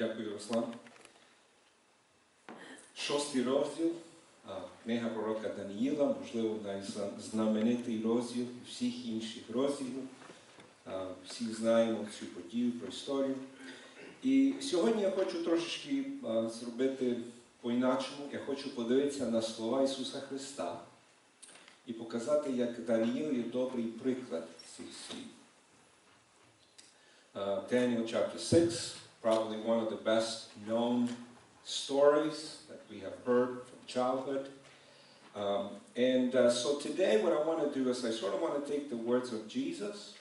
Дякую, Руслан. Шостий розділ, книга пророка Даниїла, можливо, найзнаменитий розділ всіх інших розділів. Всі знаємо цю подію про історію. І сьогодні я хочу трошечки зробити по-іначому. Я хочу подивитися на слова Ісуса Христа і показати, як Даниїл є добрий приклад цих слів. Daniel chapter 6, probably one of the best known stories that we have heard from childhood. Um, and uh, so today, what I want to do is I sort of want to take the words of Jesus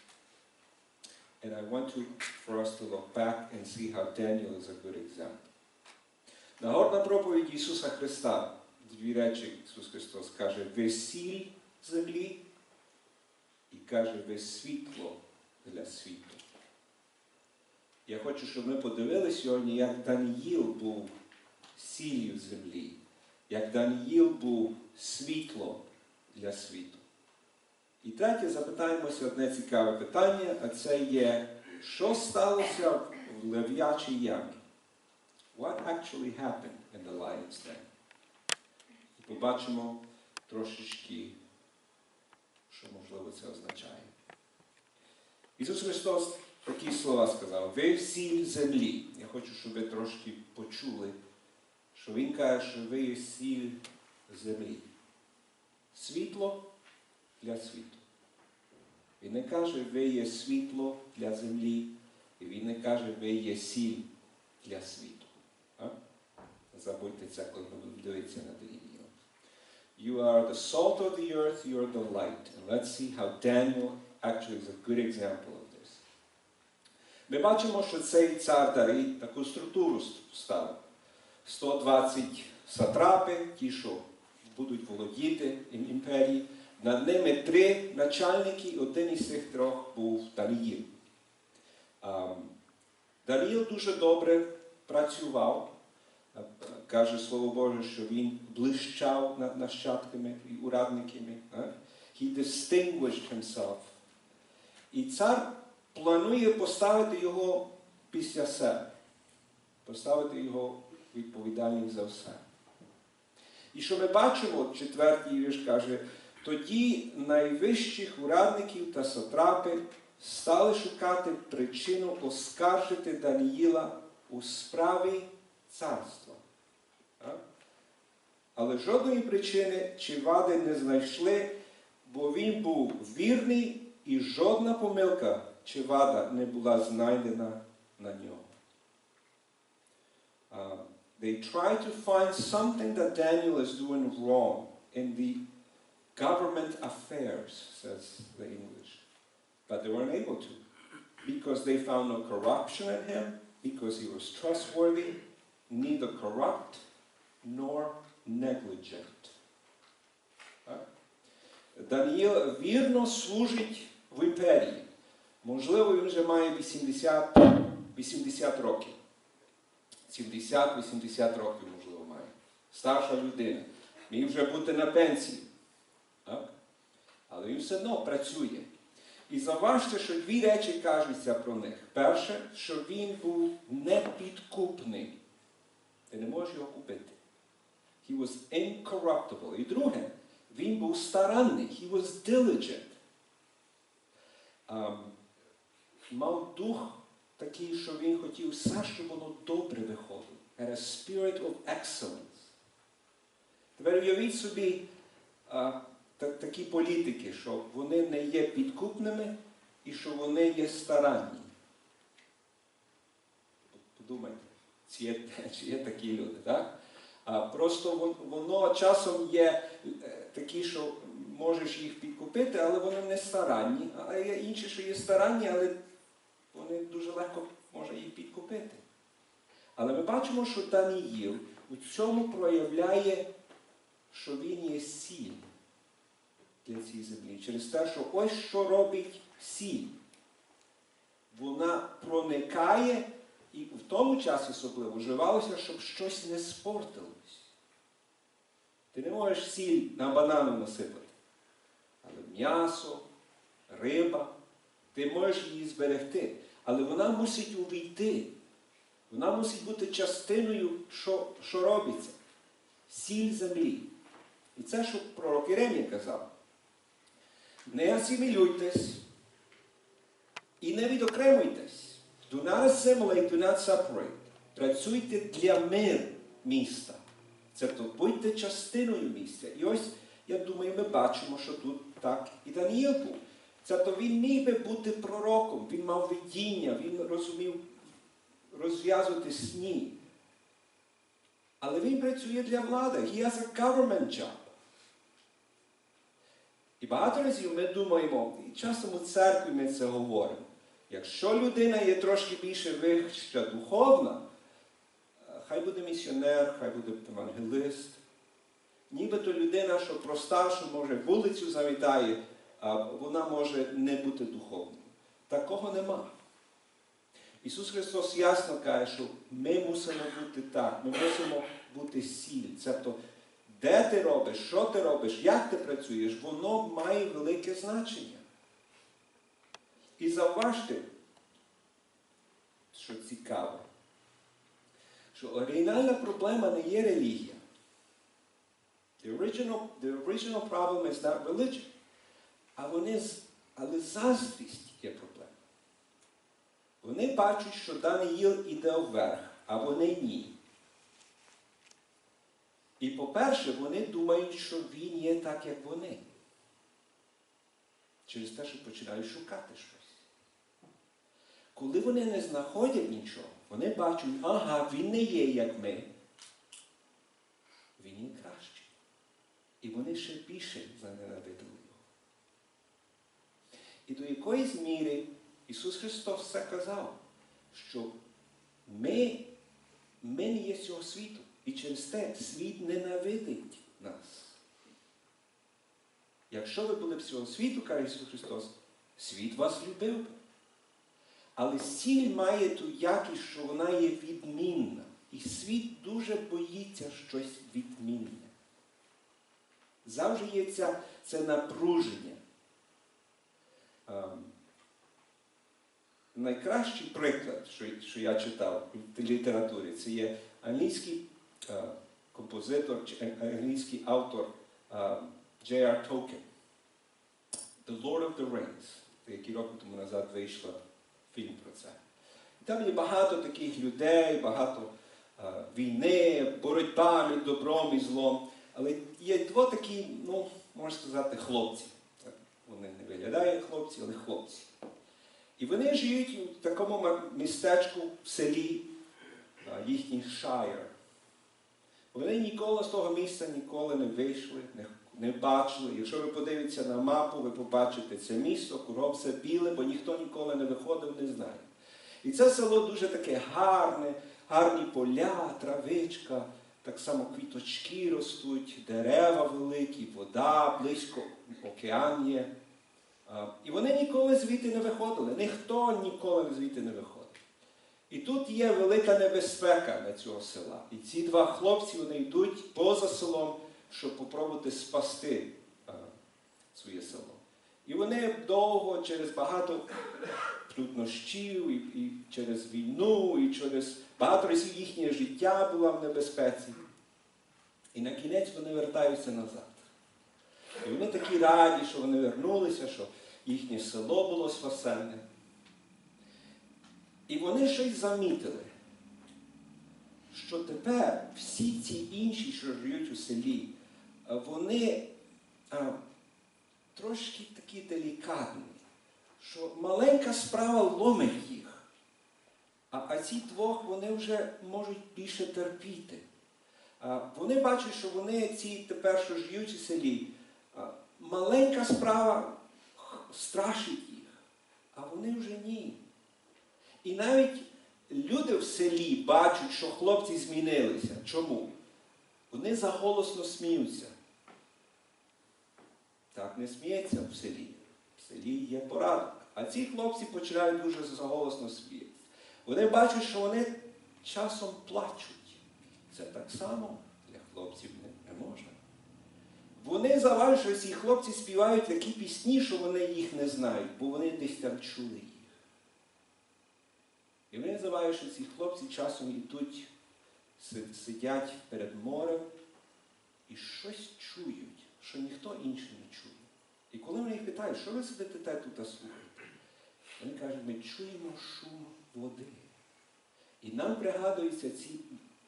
and I want to, for us to look back and see how Daniel is a good example. Нагорна проповідь Ісуса Христа. Дві речі Ісус Христос каже, ви сіль землі і каже, ви світло для світу. Я хочу, щоб ми подивилися сьогодні, як Даниїл був сіллю землі, як Даниїл був світло для світу. І третє, запитаємося одне цікаве питання, а це є, що сталося в лев'ячій ямі? What actually happened in the lion's den? І побачимо трошечки, що можливо це означає. Ісус Христос такі слова сказав, ви всі землі. Я хочу, щоб ви трошки почули, що Він каже, що ви є сіль землі. Світло для світу. Він не каже, ви є світло для землі, і він не каже, ви є сіль для світу. А? Забудьте це, коли ми будемо дивитися на Даніїла. You are the salt of the earth, you are the light. And let's see how Daniel actually is a good example. Ми бачимо, що цей цар Дарій таку структуру ставив. 120 сатрапи, ті, що будуть володіти імперії. Над ними три начальники, один із цих трьох був Даниїл. Даниїл дуже добре працював. Каже Слово Боже, що він блищав над нащадками і урадниками. а? He distinguished himself. І цар планує поставити його після себе, поставити його відповідальним за все. І що ми бачимо, четвертий вірш каже, тоді найвищих урадників та сатрапи стали шукати причину оскаржити Даніїла у справі царства. Але жодної причини чи вади не знайшли, бо він був вірний і жодна помилка чи вада не була знайдена на нього. Uh, they try to find something that Daniel is doing wrong in the government affairs, says the English. But they weren't able to because they found no corruption in him, because he was trustworthy, neither corrupt nor negligent. Так? Даніїл вірно служить в імперії. Можливо, він вже має 80, 80 років. 70-80 років, можливо, має. Старша людина. Міг вже бути на пенсії. Так? Але він все одно працює. І заважте, що дві речі кажуться про них. Перше, що він був непідкупний. Ти не можеш його купити. He was incorruptible. І друге, він був старанний. He was diligent. Um, мав дух такий, що він хотів все, щоб воно добре виходило. Had a spirit of excellence. Тепер уявіть собі а, та, такі політики, що вони не є підкупними і що вони є старанні. Подумайте, чи є, чи є такі люди, так? А просто воно часом є е, такі, що можеш їх підкупити, але вони не старанні. А є інші, що є старанні, але вони дуже легко може їх підкупити. Але ми бачимо, що Даніїл у цьому проявляє, що він є сіль для цієї землі. Через те, що ось що робить сіль. Вона проникає і в тому часі особливо вживалося, щоб щось не спортилось. Ти не можеш сіль на банану насипати. Але м'ясо, риба, ти можеш її зберегти. Але вона мусить увійти Вона мусить бути частиною, що, що робиться. Сіль землі. І це, що пророк Єремія казав. Не асимілюйтесь і не відокремуйтесь. Do not assimilate, do not separate. Працюйте для мир міста. Тобто будьте частиною місця. І ось, я думаю, ми бачимо, що тут так і Даніїл був. Тобто він міг би бути пророком, він мав видіння, він розумів розв'язувати сні. Але він працює для влади. He has a government job. І багато разів ми думаємо, і часом у церкві ми це говоримо. Якщо людина є трошки більше вища духовна, хай буде місіонер, хай буде евангелист. Нібито людина, що проста, що може вулицю завітає, вона може не бути духовною. Такого нема. Ісус Христос ясно каже, що ми мусимо бути так, ми мусимо бути сіль. Тобто, де ти робиш, що ти робиш, як ти працюєш, воно має велике значення. І зауважте, що цікаво, що оригінальна проблема не є релігія. The original, the original problem is not religion. А вони, але заздрість є проблема. Вони бачать, що Даниїл іде вверх, а вони ні. І по-перше, вони думають, що він є так, як вони. Через те, що починають шукати щось. Коли вони не знаходять нічого, вони бачать, ага, він не є, як ми. Він є кращий. І вони ще більше заненавидили його. І до якоїсь міри Ісус Христос все казав, що ми, ми не є з цього світу. І через те світ ненавидить нас. Якщо ви були б цього світу, каже Ісус Христос, світ вас любив би. Але сіль має ту якість, що вона є відмінна. І світ дуже боїться щось відмінне. Завжди є ця, це напруження. Ем, найкращий приклад, що, я читав в літературі, це є англійський е, композитор, чи англійський автор е, J.R. Tolkien. The Lord of the Rings. Деякі роки тому назад вийшла фільм про це. І там є багато таких людей, багато е, війни, боротьба між добром і злом. Але є два такі, ну, можна сказати, хлопці. Вони не виглядають хлопці, але хлопці. І вони живуть у такому містечку в селі, їхній шайр. Вони ніколи з того місця ніколи не вийшли, не, не бачили. Якщо ви подивитеся на мапу, ви побачите це місто, кругом все біле, бо ніхто ніколи не виходив, не знає. І це село дуже таке гарне, гарні поля, травичка, так само квіточки ростуть, дерева великі, вода, близько океан є. І вони ніколи звідти не виходили. Ніхто ніколи звідти не виходив. І тут є велика небезпека на цього села. І ці два хлопці вони йдуть поза селом, щоб попробувати спасти своє село. І вони довго, через багато труднощів, і, і через війну, і через багато разів їхнє життя було в небезпеці. І на кінець вони вертаються назад. І вони такі раді, що вони вернулися, що їхнє село було спасенне. І вони щось замітили, що тепер всі ці інші, що живуть у селі, вони а, трошки такі делікатні, що маленька справа ломить їх. А, а ці двох вони вже можуть більше терпіти. Вони бачать, що вони ці тепер, що живуть у селі, маленька справа страшить їх, а вони вже ні. І навіть люди в селі бачать, що хлопці змінилися. Чому? Вони заголосно сміються. Так не сміється в селі. В селі є порадок. А ці хлопці починають дуже заголосно сміятися. Вони бачать, що вони часом плачуть. Це так само для хлопців не, не можна. Вони заважають, що ці хлопці співають такі пісні, що вони їх не знають, бо вони десь там чули їх. І вони підозріваю, що ці хлопці часом йдуть, си- сидять перед морем і щось чують, що ніхто інший не чує. І коли вони їх питають, що ви сидите тут та слухаєте? Вони кажуть, ми чуємо шум води. І нам пригадуються ці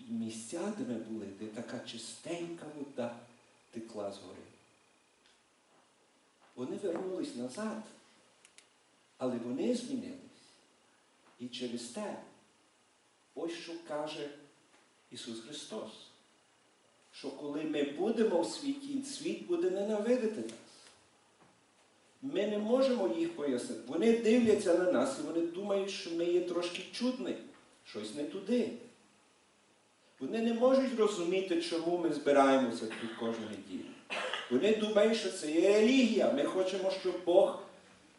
місця, де ми були, де така чистенька вода текла згори. Вони вернулись назад, але вони змінились. І через те, ось що каже Ісус Христос, що коли ми будемо в світі, світ буде ненавидити нас. Ми не можемо їх пояснити. Вони дивляться на нас і вони думають, що ми є трошки чудні, щось не туди. Вони не можуть розуміти, чому ми збираємося тут кожну неділю. Вони думають, що це є релігія. Ми хочемо, щоб Бог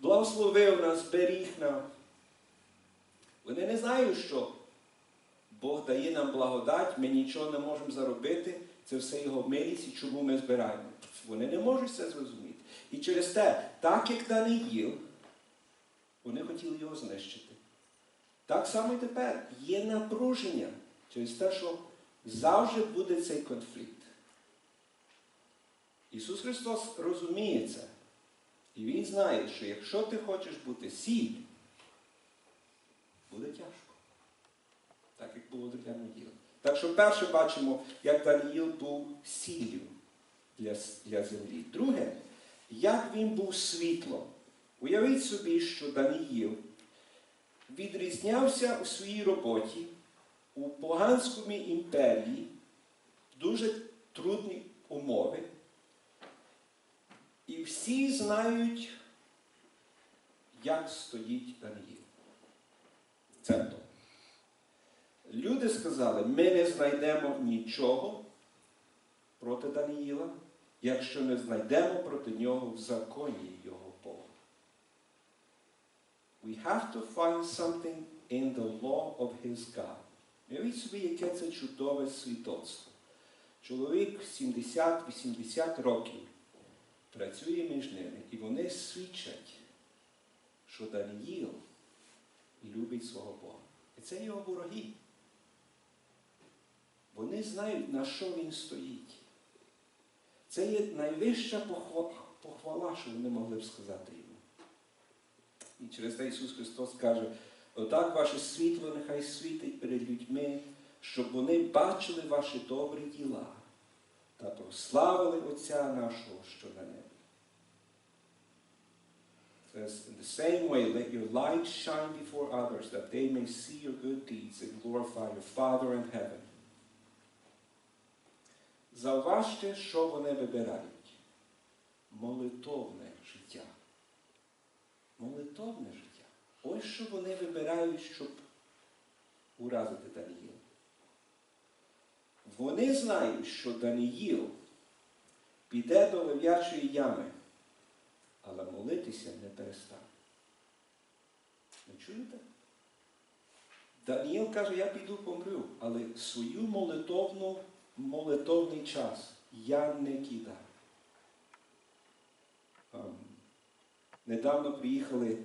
благословив нас, зберіг нас. Вони не знають, що Бог дає нам благодать, ми нічого не можемо заробити, це все Його милість і чому ми збираємо. Вони не можуть це зрозуміти. І через те, так як Даниїл, вони хотіли його знищити. Так само і тепер є напруження через те, що завжди буде цей конфлікт. Ісус Христос розуміє це. І Він знає, що якщо ти хочеш бути сіль, буде тяжко. Так як було для Даниїла. Так що перше бачимо, як Даниїл був сіллю для, для землі. Друге, як він був світлом. Уявіть собі, що Даниїл відрізнявся у своїй роботі у поганському імперії дуже трудні умови. І всі знають, як стоїть Даниїл. Це то. Люди сказали, ми не знайдемо нічого проти Даниїла, якщо не знайдемо проти нього в законі його Бога. We have to find something in the law of his God. Уявіть собі, яке це чудове свідоцтво. Чоловік 70-80 років працює між ними, і вони свідчать, що Даниїл любить свого Бога. І це його вороги. Вони знають, на що він стоїть. Це є найвища похвала, що вони могли б сказати йому. І через те Ісус Христос каже, отак ваше світло нехай світить перед людьми, щоб вони бачили ваші добрі діла та прославили Отця нашого, що на небі. Says, in the same way, let your light shine before others, that they may see your good deeds and glorify your Father in heaven. Зауважте, що вони вибирають. Молитовне життя. Молитовне життя. Ось що вони вибирають, щоб уразити Даниїла. Вони знають, що Даниїл піде до лев'ячої ями, але молитися не перестане. Ви чуєте? Даніїл каже, я піду помрю, але свою молитовну, молитовний час я не кидаю. Ем, недавно приїхали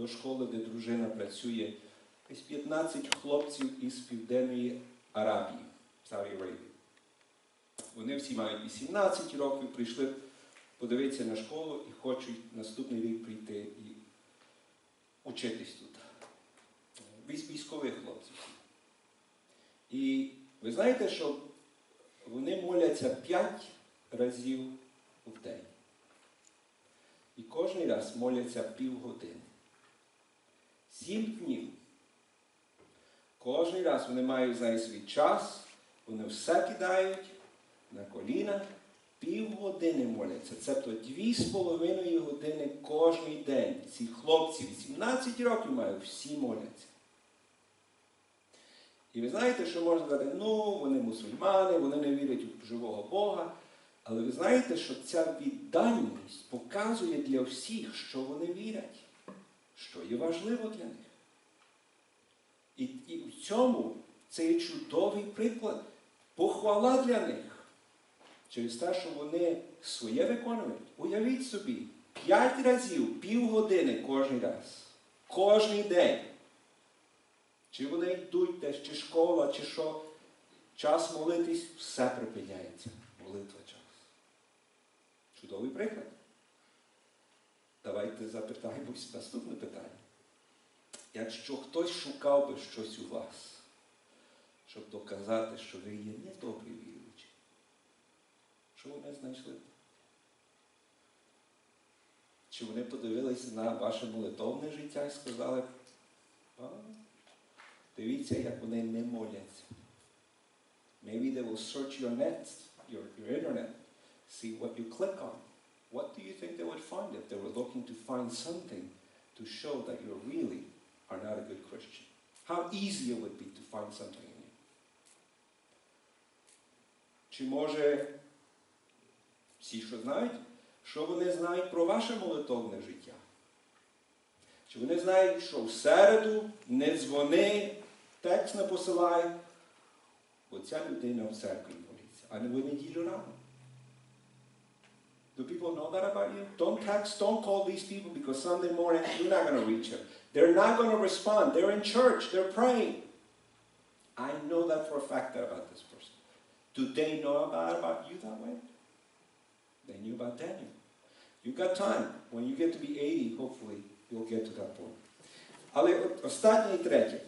до школи, де дружина працює, десь 15 хлопців із Південної Арабії, Саві Арабії. Вони всі мають 18 років, прийшли подивитися на школу і хочуть наступний рік прийти і учитись тут. Військ- Військових хлопців. І ви знаєте, що вони моляться 5 разів в день. І кожен раз моляться півгодини. Сім днів. Кожен раз вони мають знаєте, свій час, вони все кидають на коліна, півгодини моляться. Це дві з половиною години кожен день. Ці хлопці 18 років мають, всі моляться. І ви знаєте, що можна сказати, ну, вони мусульмани, вони не вірять у живого Бога. Але ви знаєте, що ця відданість показує для всіх, що вони вірять, що є важливо для них. І, і в цьому це є чудовий приклад, похвала для них. Через те, що вони своє виконують. Уявіть собі, п'ять разів, півгодини кожен раз, кожен день. чи вони йдуть десь, чи школа, чи що, час молитись, все припиняється. Молитва час. Чудовий приклад. Запитаємось наступне питання. Якщо хтось шукав би щось у вас, щоб доказати, що ви є недобрі віруючі, що вони знайшли? Чи вони подивилися на ваше молитовне життя і сказали, а, дивіться, як вони не моляться. Maybe they will search your net, your, your internet, see what you click on. What do you think they would find if they were looking to find something to show that you really are not a good Christian? How easy it would be to find something in you. Чи може всі, що знають, що вони знають про ваше молитовне життя? Чи вони знають, що в середу не дзвони, текст не посилай, бо ця людина в церкві молиться, а не в неділю рано? Do people know that about you? Don't text, don't call these people because Sunday morning you're not going to reach them. They're not going to respond. They're in church, they're praying. I know that for a fact about this person. Do they know about, about you that way? They knew about Daniel. You've got time. When you get to be 80, hopefully, you'll get to that point. Але от останнє і третє.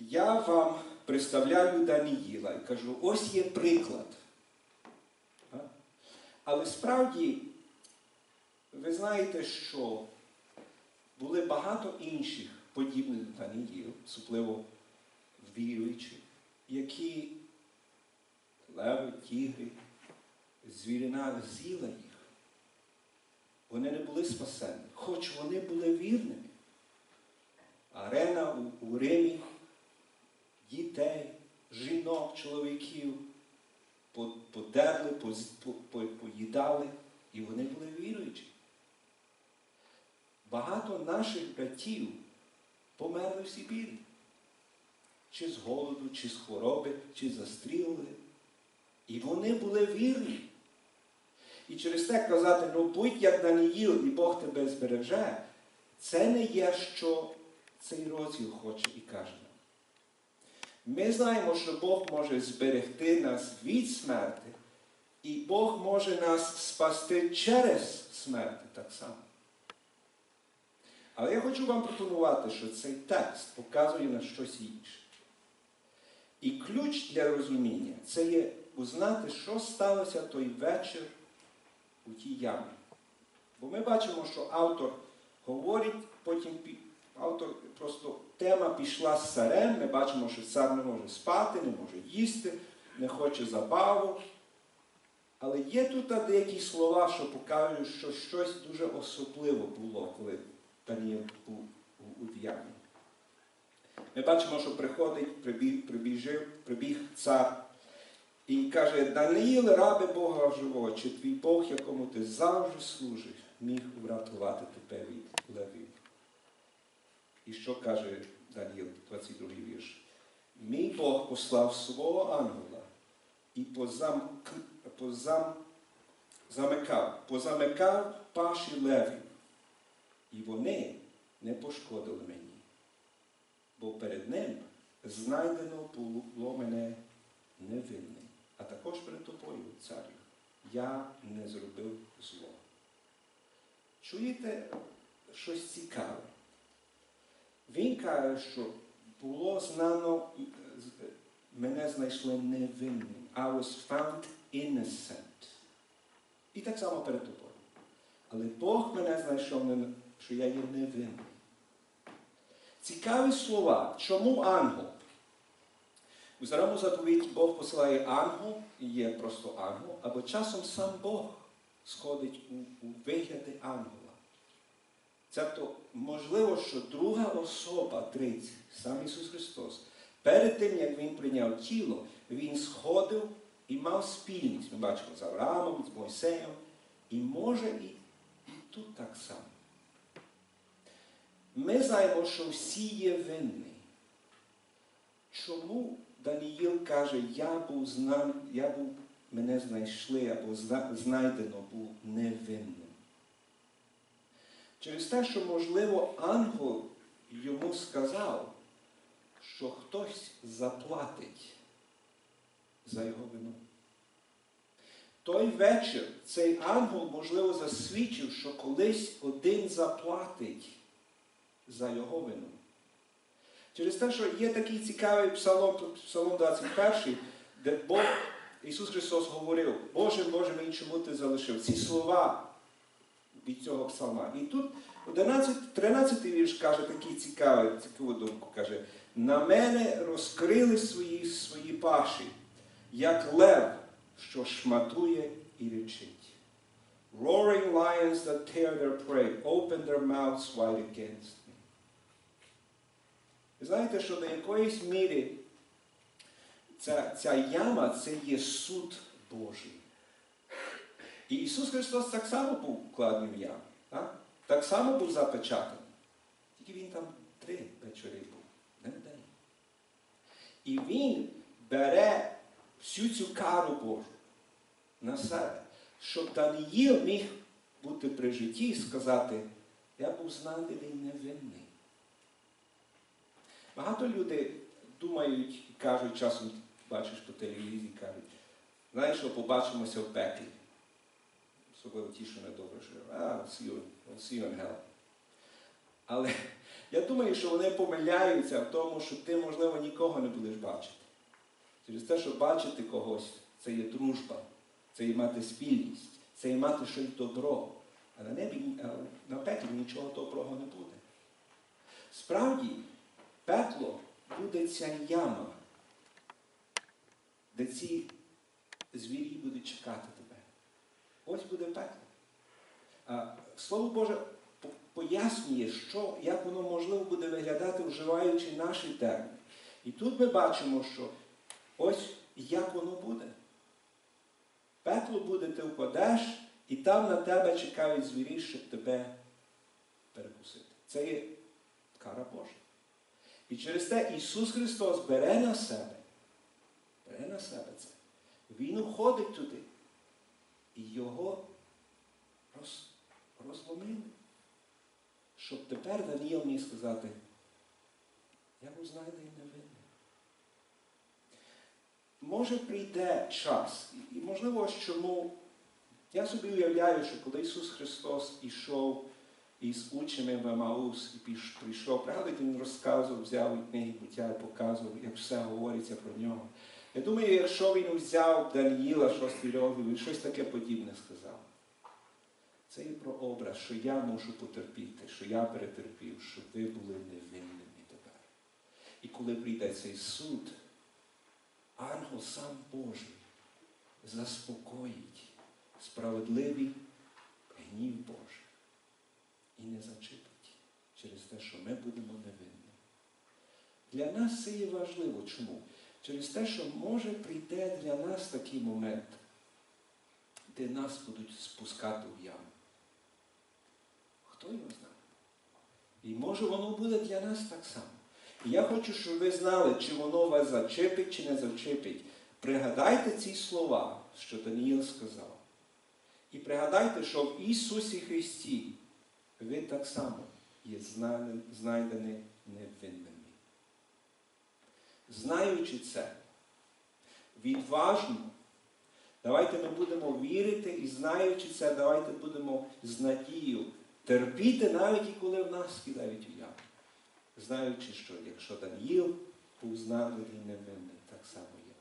Я вам представляю Даніїла і кажу, ось є приклад. Але справді, ви знаєте, що були багато інших подібних до Даніїл, особливо віруючих, які леви, тігри, звірина з'їла їх. Вони не були спасені, хоч вони були вірними. Арена у, Римі дітей, жінок, чоловіків подерли, поїдали, і вони були віруючі. Багато наших братів померли в Сибірі. Чи з голоду, чи з хвороби, чи застрілили. І вони були вірні. І через те казати, ну будь як Даниїл, і Бог тебе збереже, це не є, що цей розділ хоче і каже. Ми знаємо, що Бог може зберегти нас від смерти, і Бог може нас спасти через смерть так само. Але я хочу вам пропонувати, що цей текст показує на щось інше. І ключ для розуміння це є узнати, що сталося той вечір у тій ямі. Бо ми бачимо, що автор говорить, потім автор просто тема пішла з царем. Ми бачимо, що цар не може спати, не може їсти, не хоче забаву. Але є тут деякі слова, що показують, що щось дуже особливе було, коли Даніїл був у, ямі. Ми бачимо, що приходить, прибіг, прибіжив, прибіг цар і каже, Даниїл, раби Бога живого, чи твій Бог, якому ти завжди служиш, міг врятувати тебе від левів. І що каже Даниїл, 22 вірш? Мій Бог послав свого ангела і позам, позам, замикав, позамикав паші левів, і вони не пошкодили мені бо перед ним знайдено було мене невинним, а також перед тобою, царю. Я не зробив зло. Чуєте щось цікаве? Він каже, що було знано, е, мене знайшли невинним. I was found innocent. І так само перед тобою. Але Бог мене знайшов, що я є невинний. Цікаві слова. Чому ангел? У старому заповіті Бог посилає ангел, і є просто ангел, або часом сам Бог сходить у, у вигляді ангела. Тобто, можливо, що друга особа Триці, сам Ісус Христос, перед тим, як Він прийняв тіло, Він сходив і мав спільність. Ми бачимо з Авраамом, з Мойсеєм, і може і, і тут так само. Ми знаємо, що всі є винні. Чому Даніїл каже, я був знан, я був, мене знайшли або знайдено був невинним? Через те, що, можливо, ангел йому сказав, що хтось заплатить за його вину. Той вечір цей ангел, можливо, засвідчив, що колись один заплатить за його вину. Через те, що є такий цікавий псалом, псалом 21, де Бог, Ісус Христос говорив, Боже, Боже мій, чому ти залишив? Ці слова від цього псалма. І тут 11, 13 вірш каже такий цікавий, цікаву думку, каже, на мене розкрили свої, свої паші, як лев, що шматує і речить. Roaring lions that tear their prey, open their mouths wide against me. Ви знаєте, що до якоїсь міри ця, ця яма це є суд Божий. І Ісус Христос так само був вкладений в яму. Так? так само був запечатаний. Тільки Він там три вечори був, не день. І Він бере всю цю кару Божу на себе, щоб Даниїл міг бути при житті і сказати, я був знайдений невинний. Багато людей думають і кажуть, часом бачиш по телевізії, кажуть, знаєш, що побачимося в пеклі. Особливо ті, що недобре живуть. А, see in hell. Але я думаю, що вони помиляються в тому, що ти, можливо, нікого не будеш бачити. Через те, що бачити когось, це є дружба, це є мати спільність, це є мати щось добро. А на небі, на пеклі нічого доброго не буде. Справді, пекло буде ця яма, де ці звірі будуть чекати. Ось буде пекло. Слово Боже пояснює, що, як воно можливо буде виглядати, вживаючи наші терміни. І тут ми бачимо, що ось як воно буде. Пекло буде, ти впадеш, і там на тебе чекають звірі, щоб тебе перекусити. Це є кара Божа. І через те Ісус Христос бере на себе, бере на себе це. Він уходить туди. І його роз, розломили. Щоб тепер Даніїл міг сказати, я був знайдений невинним. Може прийде час, і можливо, чому я собі уявляю, що коли Ісус Христос ішов із учнями в Емаус і прийшов, пригадуйте, Він розказував, взяв і книги буття і показував, як все говориться про нього. Я думаю, якщо він взяв Даніїла шостий розділ щось таке подібне сказав. Це і про образ, що я мушу потерпіти, що я перетерпів, щоб ви були невинними тепер. І коли прийде цей суд, ангел сам Божий заспокоїть справедливий гнів Божий і не зачепить через те, що ми будемо невинні. Для нас це є важливо. Чому? Через те, що може прийде для нас такий момент, де нас будуть спускати в яму. Хто його знає? І може воно буде для нас так само. І я хочу, щоб ви знали, чи воно вас зачепить, чи не зачепить. Пригадайте ці слова, що Даніїл сказав. І пригадайте, що в Ісусі Христі ви так само є знайдені, невинними. Знаючи це, відважно, давайте ми будемо вірити і знаючи це, давайте будемо з надією терпіти, навіть і коли в нас кидають у яму. Знаючи, що якщо Даніїл був знайдений невинний, так само я.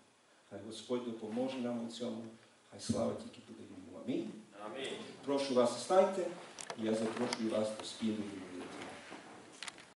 Хай Господь допоможе нам у цьому, хай слава тільки буде йому. Амінь. Амінь. Прошу вас, встаньте, і я запрошую вас до спільної.